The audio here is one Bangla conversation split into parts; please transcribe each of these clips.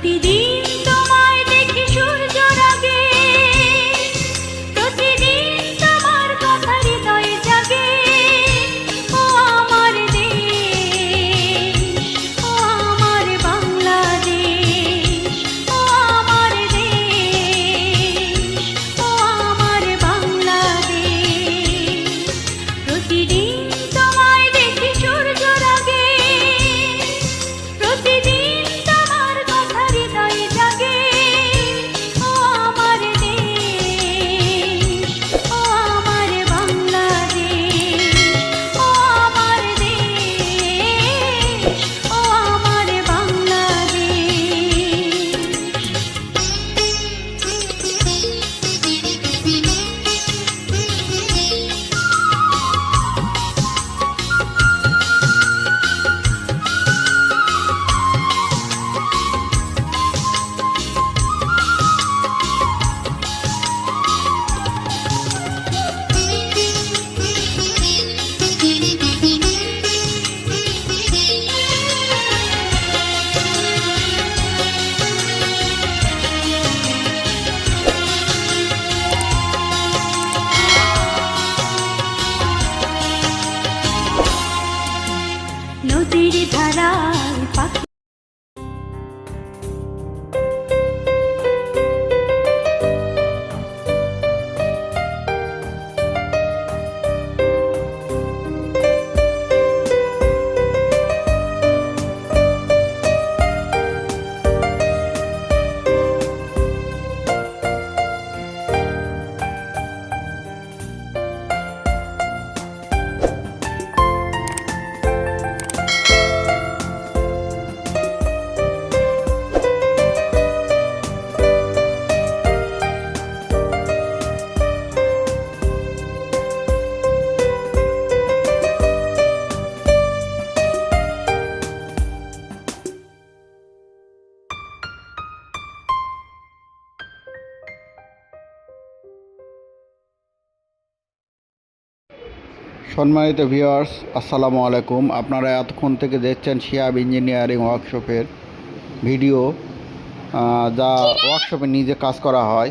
滴滴。সম্মানিত ভিউয়ার্স আসসালামু আলাইকুম। আপনারা এতক্ষণ থেকে দেখছেন শিয়াব ইঞ্জিনিয়ারিং ওয়ার্কশপের ভিডিও যা ওয়ার্কশপে নিজে কাজ করা হয়।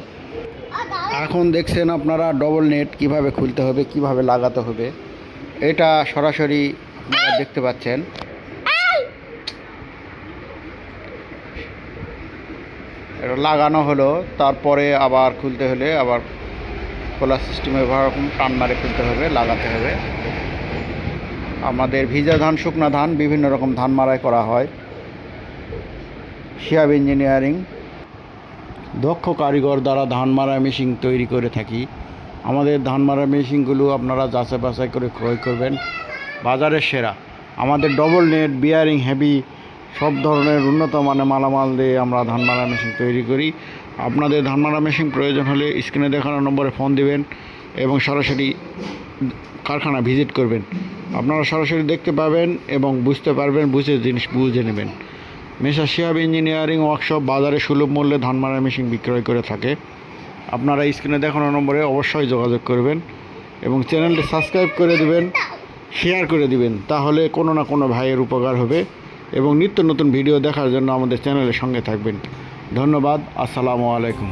এখন দেখছেন আপনারা ডবল নেট কীভাবে খুলতে হবে, কীভাবে লাগাতে হবে। এটা সরাসরি আপনারা দেখতে পাচ্ছেন। এটা লাগানো হলো, তারপরে আবার খুলতে হলে আবার খোলার সিস্টেমে রকম টান মারে খুলতে হবে, লাগাতে হবে। আমাদের ভিজা ধান, শুকনা ধান, বিভিন্ন রকম ধান মারাই করা হয়। শিয়াব ইঞ্জিনিয়ারিং। দক্ষ কারিগর দ্বারা ধান মারা মেশিন তৈরি করে থাকি। আমাদের ধান মারা মেশিনগুলো আপনারা যাচাই বাছাই করে ক্রয় করবেন। বাজারের সেরা। আমাদের ডবল নেট বিয়ারিং হেভি সব ধরনের উন্নত মানের মালামাল দিয়ে আমরা ধান মারা মেশিন তৈরি করি। আপনাদের ধান মারা মেশিন প্রয়োজন হলে স্ক্রিনে দেখানো নম্বরে ফোন দিবেন এবং সরাসরি কারখানা ভিজিট করবেন। আপনারা সরাসরি দেখতে পাবেন এবং বুঝতে পারবেন, বুঝে জিনিস বুঝে নেবেন। মেশা শিয়াব ইঞ্জিনিয়ারিং ওয়ার্কশপ বাজারে সুলভ মূল্যে ধান মারা মেশিন বিক্রয় করে থাকে। আপনারা স্ক্রিনে দেখানো নম্বরে অবশ্যই যোগাযোগ করবেন এবং চ্যানেলটি সাবস্ক্রাইব করে দিবেন শেয়ার করে দিবেন। তাহলে কোনো না কোনো ভাইয়ের উপকার হবে। এবং নিত্য নতুন ভিডিও দেখার জন্য আমাদের চ্যানেলের সঙ্গে থাকবেন। ধন্যবাদ আসসালামু আলাইকুম।